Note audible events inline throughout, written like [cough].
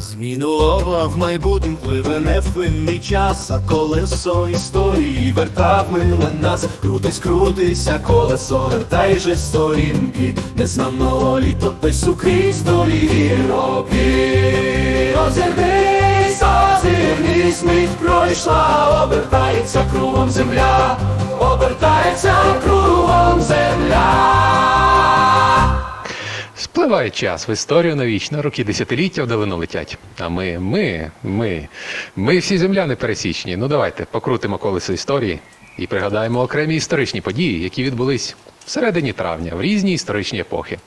Змінилова в майбутнім пливе невпинний час, а колесо історії вертав миле нас. Крутись, крутися, колесо, вертай же сторінки, незнаного літопису крізь доріги роки. Озирнись, озирнись, мить пройшла, обертається кругом земля, обертається кругом Спливає час в історію навічно, роки десятиліття вдалину летять. А ми, ми, ми, ми всі земляни пересічні. Ну давайте покрутимо колесо історії і пригадаємо окремі історичні події, які відбулись всередині травня, в різні історичні епохи.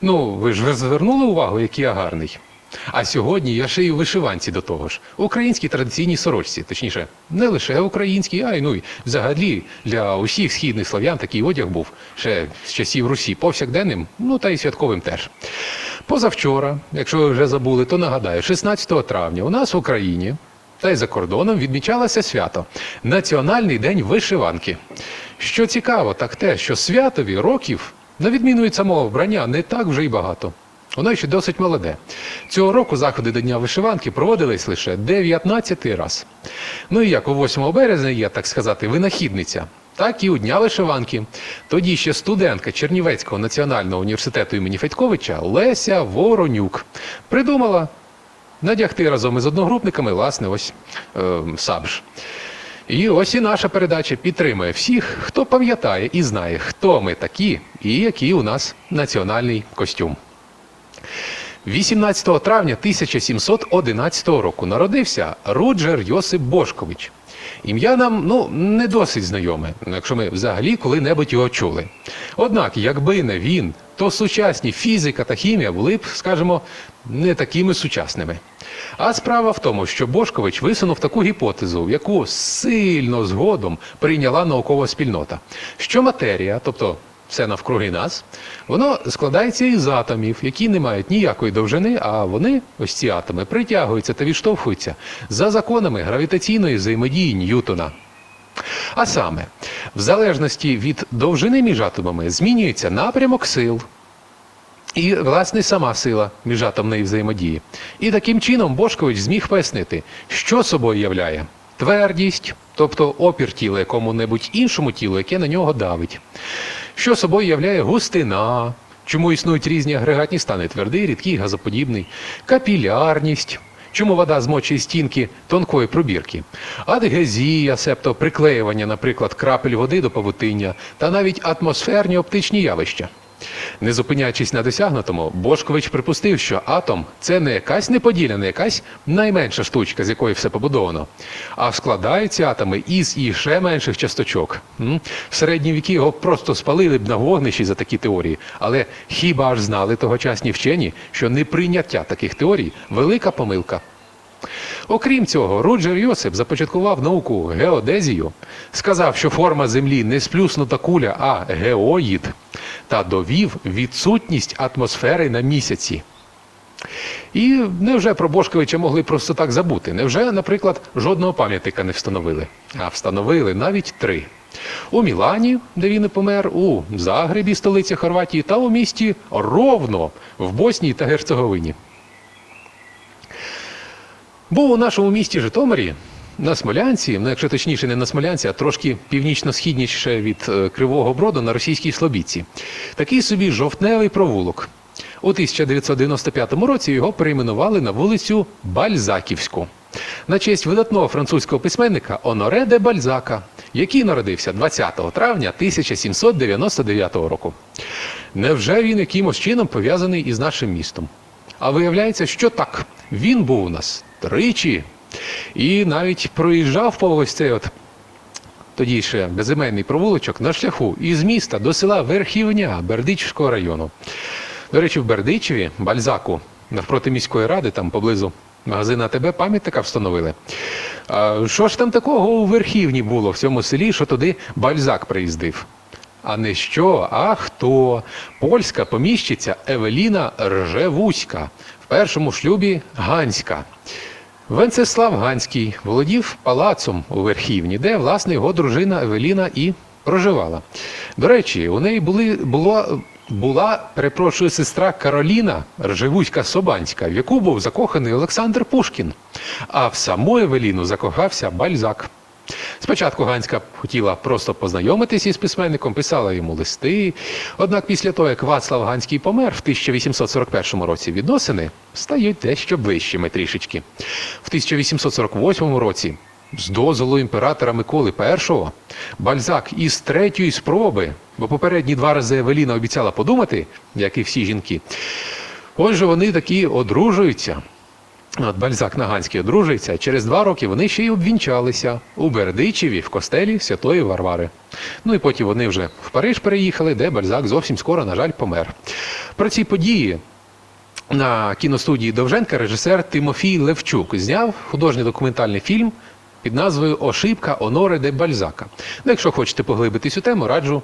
Ну, ви ж звернули увагу, який я гарний. А сьогодні я шию вишиванці до того ж. Українській традиційній сорочці, точніше, не лише українській, а й ну й взагалі для усіх східних слов'ян такий одяг був ще з часів Русі повсякденним, ну та й святковим теж. Позавчора, якщо ви вже забули, то нагадаю, 16 травня у нас в Україні та й за кордоном відмічалося свято Національний день вишиванки. Що цікаво, так те, що святові років, на відміну від самого вбрання, не так вже й багато. Воно ще досить молоде. Цього року заходи до Дня вишиванки проводились лише 19 раз. Ну і як у 8 березня є, так сказати, винахідниця, так і у Дня вишиванки. Тоді ще студентка Чернівецького національного університету імені Федьковича Леся Воронюк придумала надягти разом із одногрупниками, власне, ось е, сабж. І ось і наша передача підтримує всіх, хто пам'ятає і знає, хто ми такі і який у нас національний костюм. 18 травня 1711 року народився Руджер Йосип Бошкович. Ім'я нам ну, не досить знайоме, якщо ми взагалі коли-небудь його чули. Однак, якби не він, то сучасні фізика та хімія були б, скажімо, не такими сучасними. А справа в тому, що Бошкович висунув таку гіпотезу, яку сильно згодом прийняла наукова спільнота, що матерія, тобто все навкруги нас, воно складається із атомів, які не мають ніякої довжини, а вони, ось ці атоми, притягуються та відштовхуються за законами гравітаційної взаємодії Ньютона. А саме, в залежності від довжини між атомами змінюється напрямок сил. І, власне, сама сила міжатомної взаємодії. І таким чином Бошкович зміг пояснити, що собою являє твердість, тобто опір тіла якому-небудь іншому тілу, яке на нього давить. Що собою являє густина, чому існують різні агрегатні стани твердий, рідкий, газоподібний, капілярність. Чому вода змочує стінки тонкої пробірки? Адгезія, себто приклеювання, наприклад, крапель води до павутиння, та навіть атмосферні оптичні явища. Не зупиняючись на досягнутому, Бошкович припустив, що атом це не якась неподіляна, якась найменша штучка, з якої все побудовано, а складаються атоми із і менших часточок. В середні віки його просто спалили б на вогнищі за такі теорії, але хіба ж знали тогочасні вчені, що неприйняття таких теорій велика помилка. Окрім цього, Роджер Йосип започаткував науку геодезію, сказав, що форма Землі не сплюснута куля, а геоїд, та довів відсутність атмосфери на місяці. І невже про Бошковича могли просто так забути? Невже, наприклад, жодного пам'ятника не встановили? А встановили навіть три. У Мілані, де він і помер, у Загребі, столиці Хорватії, та у місті Ровно в Боснії та Герцеговині. Був у нашому місті Житомирі на Смолянці, ну якщо точніше не на Смолянці, а трошки північно-східніше від е, Кривого Броду на російській Слобідці. Такий собі жовтневий провулок. У 1995 році його перейменували на вулицю Бальзаківську на честь видатного французького письменника Оноре де Бальзака, який народився 20 травня 1799 року. Невже він якимось чином пов'язаний із нашим містом? А виявляється, що так. Він був у нас тричі. І навіть проїжджав по ось цей от тоді ще безіменний провулочок на шляху із міста до села Верхівня Бердичівського району. До речі, в Бердичеві, Бальзаку, навпроти міської ради, там поблизу магазина АТБ пам'ятника встановили. А що ж там такого у Верхівні було в цьому селі, що туди Бальзак приїздив? А не що, а хто? Польська поміщиця Евеліна Ржевуська, в першому шлюбі Ганська. Венцеслав Ганський володів палацом у Верхівні, де, власне, його дружина Евеліна і проживала. До речі, у неї були, було, була, перепрошую, сестра Кароліна Ржевуська Собанська, в яку був закоханий Олександр Пушкін. А в саму Евеліну закохався Бальзак. Спочатку Ганська хотіла просто познайомитися із письменником, писала йому листи. Однак після того, як Вацлав Ганський помер в 1841 році, відносини стають дещо ближчими трішечки. В 1848 році, з дозволу імператора Миколи І, Бальзак із третьої спроби, бо попередні два рази Евеліна обіцяла подумати, як і всі жінки. Отже, вони такі одружуються. От Бальзак Наганський одружується, через два роки вони ще й обвінчалися у Бердичеві в костелі Святої Варвари. Ну і потім вони вже в Париж переїхали, де Бальзак зовсім скоро, на жаль, помер. Про ці події на кіностудії Довженка режисер Тимофій Левчук зняв художній документальний фільм під назвою Ошибка Оноре де Бальзака. Ну, якщо хочете поглибитись у тему, раджу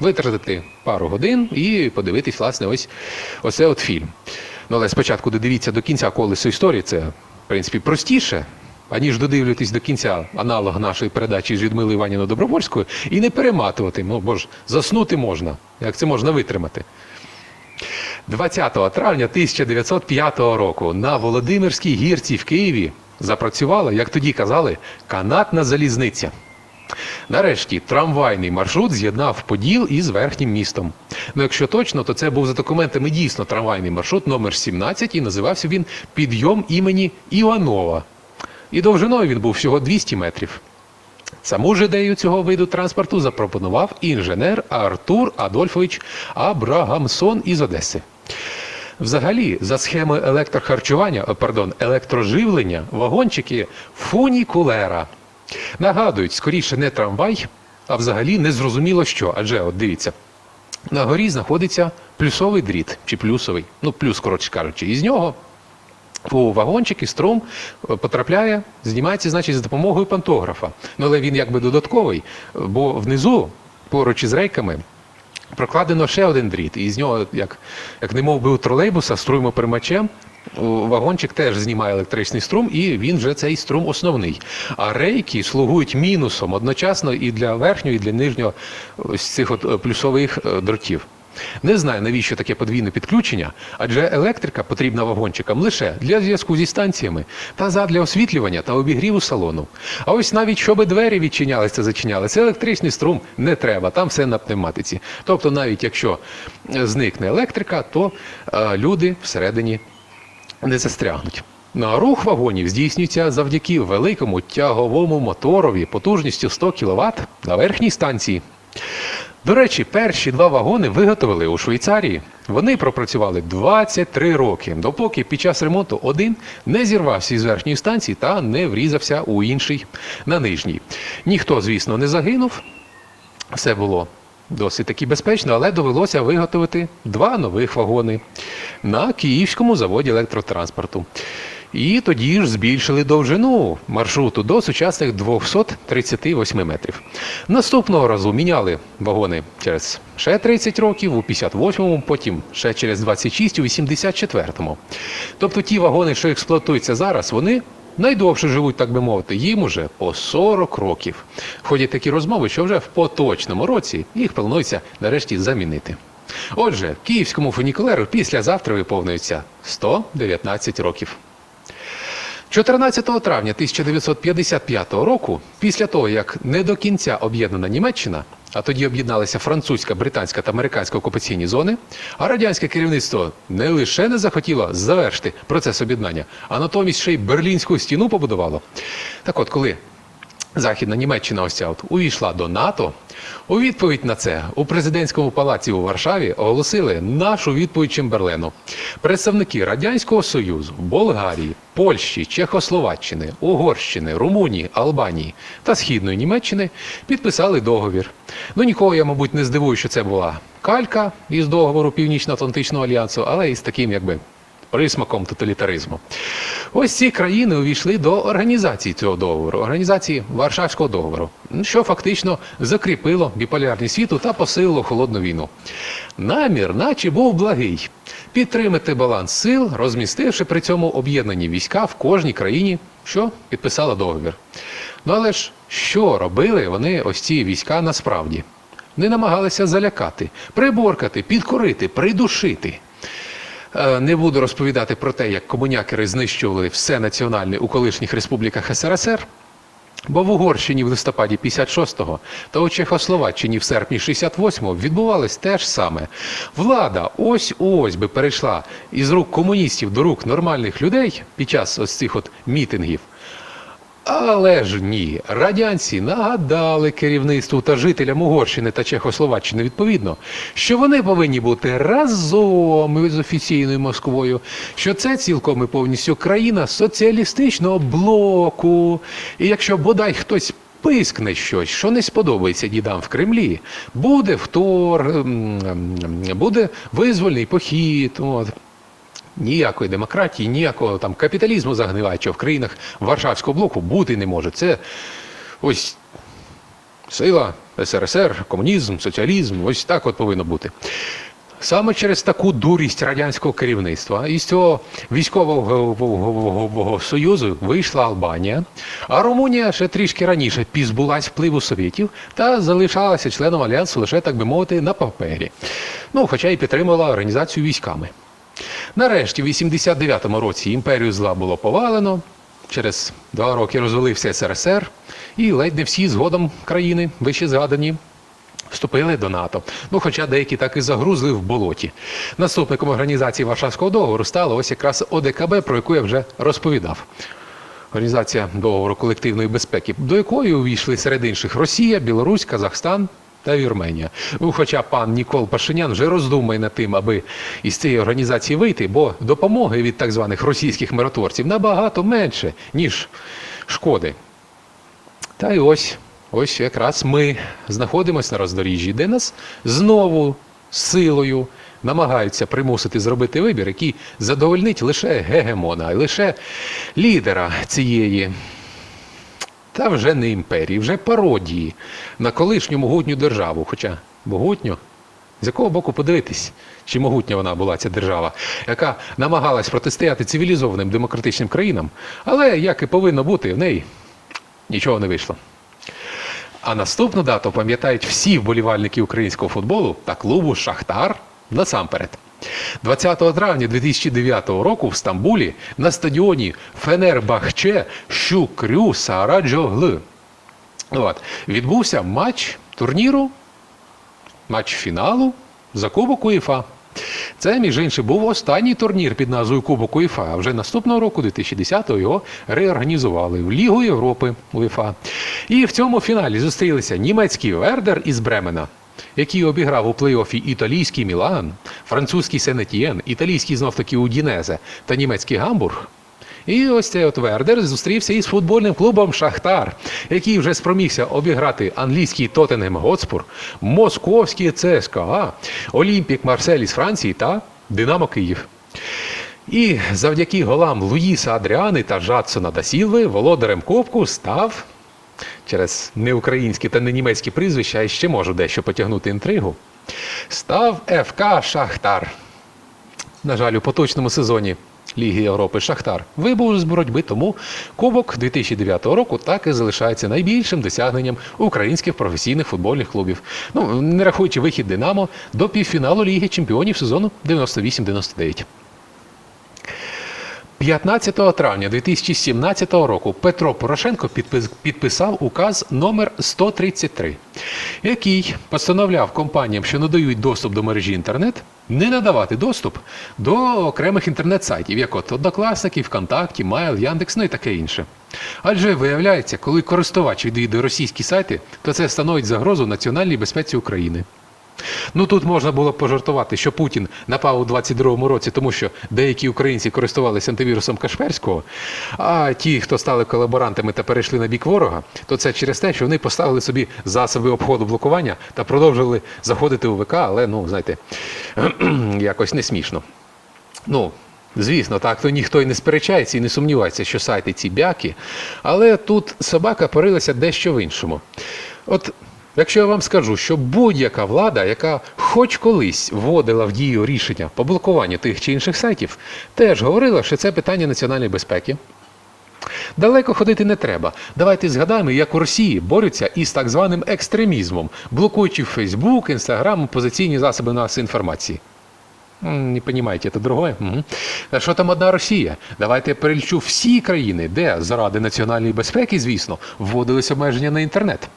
витратити пару годин і подивитись, власне, ось оце от фільм. Ну, але спочатку додивіться до кінця колесо історії, це, в принципі, простіше, аніж додивлюватись до кінця аналог нашої передачі з Людмилою Іванівною Добровольською і не перематувати. Ну, бо ж заснути можна. Як це можна витримати? 20 травня 1905 року на Володимирській гірці в Києві запрацювала, як тоді казали, канатна залізниця. Нарешті трамвайний маршрут з'єднав Поділ із верхнім містом. Ну, якщо точно, то це був за документами дійсно трамвайний маршрут номер 17 і називався він Підйом імені Іванова. І довжиною він був всього 200 метрів. Саму ж ідею цього виду транспорту запропонував інженер Артур Адольфович Абрагамсон із Одеси. Взагалі, за схемою електрохарчування, пардон, електроживлення, вагончики фунікулера. Нагадують, скоріше не трамвай, а взагалі не зрозуміло що. Адже, от дивіться, на горі знаходиться плюсовий дріт, чи плюсовий, ну плюс, коротше кажучи, із нього у вагончик і струм е, потрапляє, знімається, значить, за допомогою пантографа. Ну, але він якби додатковий, бо внизу, поруч із рейками, прокладено ще один дріт. І з нього, як, як не мов би у тролейбуса, струймопримачем, у вагончик теж знімає електричний струм, і він вже цей струм основний. А рейки слугують мінусом одночасно і для верхнього, і для нижнього ось цих от е, плюсових е, дротів. Не знаю, навіщо таке подвійне підключення, адже електрика потрібна вагончикам лише для зв'язку зі станціями та задля освітлювання та обігріву салону. А ось навіть щоби двері відчинялися та зачинялися, електричний струм не треба, там все на пневматиці. Тобто, навіть якщо е, зникне електрика, то е, люди всередині не застрягнуть. Ну, а рух вагонів здійснюється завдяки великому тяговому моторові потужністю 100 кВт на верхній станції. До речі, перші два вагони виготовили у Швейцарії. Вони пропрацювали 23 роки, допоки під час ремонту один не зірвався із верхньої станції та не врізався у інший на нижній. Ніхто, звісно, не загинув. Все було досить таки безпечно, але довелося виготовити два нових вагони на Київському заводі електротранспорту. І тоді ж збільшили довжину маршруту до сучасних 238 метрів. Наступного разу міняли вагони через ще 30 років, у 58-му, потім ще через 26 у 84-му. Тобто ті вагони, що експлуатуються зараз, вони найдовше живуть, так би мовити, їм уже по 40 років. Ходять такі розмови, що вже в поточному році їх планується нарешті замінити. Отже, київському фунікулеру післязавтра виповнюється 119 років. 14 травня 1955 року, після того, як не до кінця об'єднана Німеччина, а тоді об'єдналися французька, британська та американська окупаційні зони, а радянське керівництво не лише не захотіло завершити процес об'єднання, а натомість ще й Берлінську стіну побудувало. Так от, коли Західна Німеччина ось ця от увійшла до НАТО. У відповідь на це у президентському палаці у Варшаві оголосили нашу відповідь Чемберлену. Представники Радянського Союзу, Болгарії, Польщі, Чехословаччини, Угорщини, Румунії, Албанії та Східної Німеччини підписали договір. Ну нікого я, мабуть, не здивую, що це була калька із договору Північно-Атлантичного альянсу, але із таким, якби присмаком тоталітаризму. Ось ці країни увійшли до організації цього договору, організації Варшавського договору, що фактично закріпило біполярність світу та посилило холодну війну. Намір, наче був благий, підтримати баланс сил, розмістивши при цьому об'єднані війська в кожній країні, що підписала договір. Ну але ж що робили вони ось ці війська насправді? Вони намагалися залякати, приборкати, підкорити, придушити. Е, Не буду розповідати про те, як комунякери знищували все національне у колишніх республіках СРСР. Бо в Угорщині в листопаді 56-го та у Чехословаччині в серпні 68-го відбувалось те ж саме. Влада ось ось би перейшла із рук комуністів до рук нормальних людей під час ось цих от мітингів. Але ж ні, радянці нагадали керівництву та жителям Угорщини та Чехословаччини відповідно, що вони повинні бути разом із офіційною Москвою, що це цілком і повністю країна соціалістичного блоку. І якщо бодай хтось пискне щось, що не сподобається дідам в Кремлі, буде втор, буде визвольний похід. От. Ніякої демократії, ніякого там капіталізму загниваючого в країнах Варшавського блоку бути не може. Це ось сила СРСР, комунізм, соціалізм, ось так от повинно бути. Саме через таку дурість радянського керівництва із цього військового союзу вийшла Албанія, а Румунія ще трішки раніше пізбулась впливу совєтів та залишалася членом альянсу лише, так би мовити, на папері. Ну, хоча й підтримувала організацію військами. Нарешті, в 89-му році імперію зла було повалено. Через два роки розвалився СРСР, і ледь не всі згодом країни, вище згадані, вступили до НАТО. Ну, хоча деякі так і загрузли в болоті. Наступником організації Варшавського договору стало ось якраз ОДКБ, про яку я вже розповідав. Організація договору колективної безпеки, до якої увійшли серед інших Росія, Білорусь, Казахстан та Вірменія. Ну, хоча пан Нікол Пашинян вже роздумає над тим, аби із цієї організації вийти, бо допомоги від так званих російських миротворців набагато менше, ніж шкоди. Та й ось, ось якраз ми знаходимося на роздоріжжі, де нас знову силою намагаються примусити зробити вибір, який задовольнить лише гегемона, лише лідера цієї та вже не імперії, вже пародії на колишню могутню державу. Хоча могутню, з якого боку подивитись, чи могутня вона була ця держава, яка намагалась протистояти цивілізованим демократичним країнам, але як і повинно бути, в неї нічого не вийшло. А наступну дату пам'ятають всі вболівальники українського футболу та клубу Шахтар насамперед. 20 травня 2009 року в Стамбулі на стадіоні Фенербахче Щукрю Сараджогли От, відбувся матч турніру, матч фіналу за Кубок УЄФА. Це, між іншим, був останній турнір під назвою Кубок УЄФА. А вже наступного року, 2010-го, його реорганізували в Лігу Європи УЄФА. І в цьому фіналі зустрілися німецький Вердер із Бремена, який обіграв у плей-офі італійський Мілан, французький Сенетієн, італійський знов-таки Удінезе та німецький Гамбург. І ось цей от Вердер зустрівся із футбольним клубом Шахтар, який вже спромігся обіграти англійський Тоттенгем Готспур, московський ЦСКА, Олімпік Марсель із Франції та Динамо Київ. І завдяки голам Луїса Адріани та Жадсона Дасілви володарем Кубку став через неукраїнські та не німецькі прізвища, а ще можу дещо потягнути інтригу. Став ФК Шахтар. На жаль, у поточному сезоні Ліги Європи Шахтар вибув з боротьби, тому Кубок 2009 року так і залишається найбільшим досягненням українських професійних футбольних клубів. Ну, не рахуючи вихід Динамо до півфіналу Ліги Чемпіонів сезону 98-99. 15 травня 2017 року Петро Порошенко підписав указ номер 133, який постановляв компаніям, що надають доступ до мережі інтернет, не надавати доступ до окремих інтернет-сайтів, як от Однокласники, ВКонтакті, Майл, Яндекс, ну і таке інше. Адже виявляється, коли користувач відвідує російські сайти, то це становить загрозу національній безпеці України. Ну тут можна було пожартувати, що Путін напав у 22-му році, тому що деякі українці користувалися антивірусом Кашперського, а ті, хто стали колаборантами та перейшли на бік ворога, то це через те, що вони поставили собі засоби обходу блокування та продовжували заходити у ВК, але ну знаєте, [clears throat] якось не смішно. Ну, звісно, так то ніхто і не сперечається і не сумнівається, що сайти ці бяки, але тут собака порилася дещо в іншому. От якщо я вам скажу, що будь-яка влада, яка хоч колись вводила в дію рішення по блокуванню тих чи інших сайтів, теж говорила, що це питання національної безпеки. Далеко ходити не треба. Давайте згадаємо, як у Росії борються із так званим екстремізмом, блокуючи Фейсбук, Інстаграм, опозиційні засоби нас інформації. Не понимаете, это другое? Мгм. А що там одна Росія? Давайте я перелічу всі країни, де заради національної безпеки, звісно, вводились обмеження на інтернет.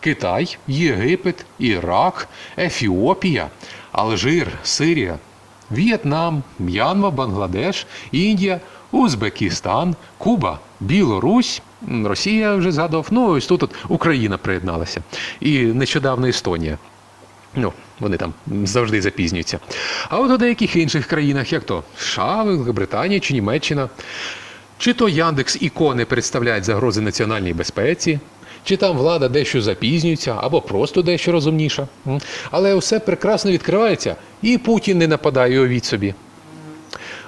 Китай, Єгипет, Ірак, Ефіопія, Алжир, Сирія, В'єтнам, М'янма, Бангладеш, Індія, Узбекистан, Куба, Білорусь, Росія вже згадав. Ну, ось тут от Україна приєдналася. І нещодавно Естонія. Ну, вони там завжди запізнюються. А от у деяких інших країнах, як то США, Великобританія чи Німеччина, чи то Яндекс ікони представляють загрози національній безпеці, чи там влада дещо запізнюється, або просто дещо розумніша. Але все прекрасно відкривається, і Путін не нападає увіть собі.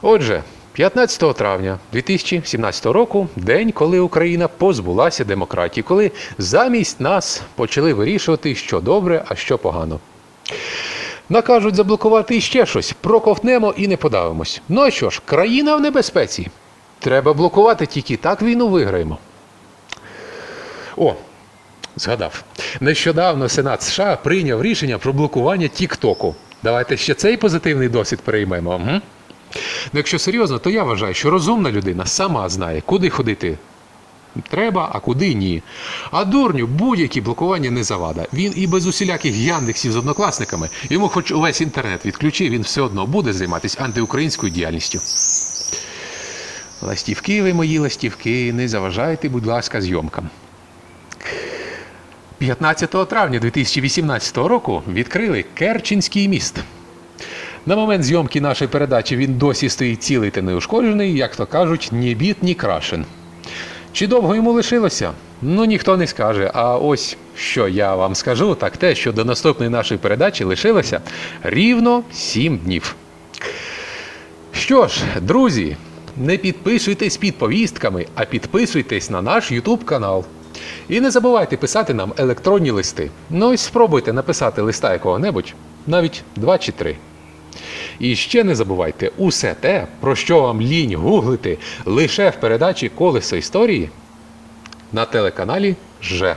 Отже, 15 травня 2017 року день, коли Україна позбулася демократії, коли замість нас почали вирішувати, що добре, а що погано. Накажуть заблокувати іще щось, проковтнемо і не подавимось. Ну а що ж, країна в небезпеці. Треба блокувати, тільки так війну виграємо. О, згадав. Нещодавно Сенат США прийняв рішення про блокування Тіктоку. Давайте ще цей позитивний досвід переймемо. Угу. Ну, якщо серйозно, то я вважаю, що розумна людина сама знає, куди ходити треба, а куди ні. А дурню будь-які блокування не завада. Він і без усіляких яндексів з однокласниками, йому хоч увесь інтернет відключи, він все одно буде займатися антиукраїнською діяльністю. Ластівки ви мої ластівки, не заважайте, будь ласка, зйомкам. 15 травня 2018 року відкрили Керченський міст. На момент зйомки нашої передачі він досі стоїть цілий та неушкоджений, як то кажуть, ні біт, ні крашен. Чи довго йому лишилося? Ну ніхто не скаже. А ось що я вам скажу, так те, що до наступної нашої передачі лишилося рівно 7 днів. Що ж, друзі, не підписуйтесь під повістками, а підписуйтесь на наш YouTube канал. І не забувайте писати нам електронні листи. Ну і спробуйте написати листа якого-небудь, навіть два чи три. І ще не забувайте усе те, про що вам лінь гуглити лише в передачі Колесо історії на телеканалі ЖЕ.